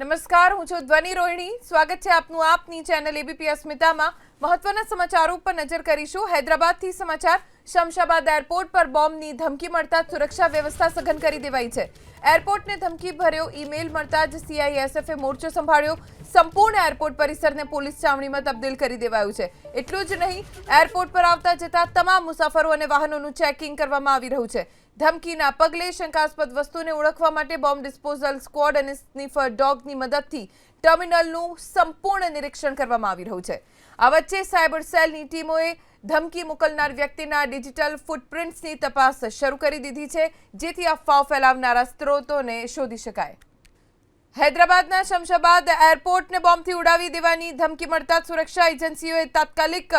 નમસ્કાર, હું છું ધ્વનિ રોહિણી. સ્વાગત છે આપનું આપની ચેનલ એબીપી અસ્મિતામાં મહત્વના સમાચારો પર નજર કરીશું. હૈદરાબાદથી સમાચાર શમશાબાદ એરપોર્ટ પર બોમ્બની ધમકી મળતા સુરક્ષા વ્યવસ્થા સઘન કરી દેવાઈ છે. એરપોર્ટને ધમકી ભર્યો ઈમેલ મળતા જ સીઆઈએસએફે મોરચો સંભાળ્યો. સંપૂર્ણ એરપોર્ટ પરિસરને પોલીસ છાવણીમાં તબદીલ કરી દેવાયું છે. એટલું જ નહીં, એરપોર્ટ પર આવતા જતા તમામ મુસાફરો અને વાહનોનું ચેકિંગ કરવામાં આવી રહ્યું છે. ધમકીના પગલે શંકાસ્પદ વસ્તુને ઓળખવા માટે બોમ્બ ડિસ્પોઝલ સ્ક્વોડ અને સ્નીફર ડોગની મદદથી ટર્મિનલનું સંપૂર્ણ નિરીક્ષણ કરવામાં આવી રહ્યું છે. આ વચ્ચે સાયબર સેલની ટીમોએ ધમકી મોકલનાર વ્યક્તિના ડિજિટલ ફૂટપ્રિન્ટ્સની તપાસ શરૂ કરી દીધી છે, જેથી અફવાઓ ફેલાવનારા સ્ત્રોતોને શોધી શકાય. હૈદરાબાદના શમશાબાદ એરપોર્ટને બોમ્બથી ઉડાવી દેવાની ધમકી મળતા સુરક્ષા એજન્સીઓએ તાત્કાલિક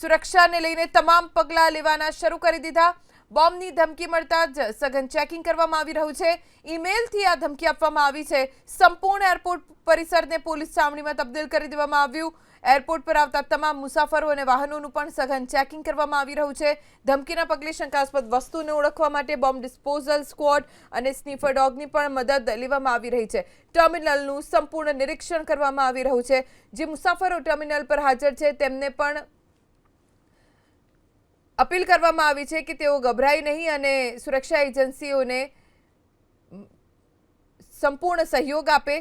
સુરક્ષાને લઈને તમામ પગલાં લેવાના શરૂ કરી દીધા. બોમ્બની ધમકી મળતા જ સઘન ચેકિંગ કરવામાં આવી રહ્યું છે. ઈમેલથી આ ધમકી આપવામાં આવી છે. સંપૂર્ણ એરપોર્ટ પરિસરને પોલીસ છાવણીમાં તબદીલ કરી દેવામાં આવ્યું. એરપોર્ટ પર આવતા તમામ મુસાફરો અને વાહનોનું પણ સઘન ચેકિંગ કરવામાં આવી રહ્યું છે. ધમકીના પગલે શંકાસ્પદ વસ્તુને ઓળખવા માટે બોમ્બ ડિસ્પોઝલ સ્ક્વોડ અને સ્નીફર ડોગની પણ મદદ લેવામાં આવી રહી છે. ટર્મિનલનું સંપૂર્ણ નિરીક્ષણ કરવામાં આવી રહ્યું છે. જે મુસાફરો ટર્મિનલ પર હાજર છે, તેમને પણ અપીલ કરવામાં આવી છે કે તેઓ ગભરાય નહીં અને સુરક્ષા એજન્સીઓને સંપૂર્ણ સહયોગ આપે.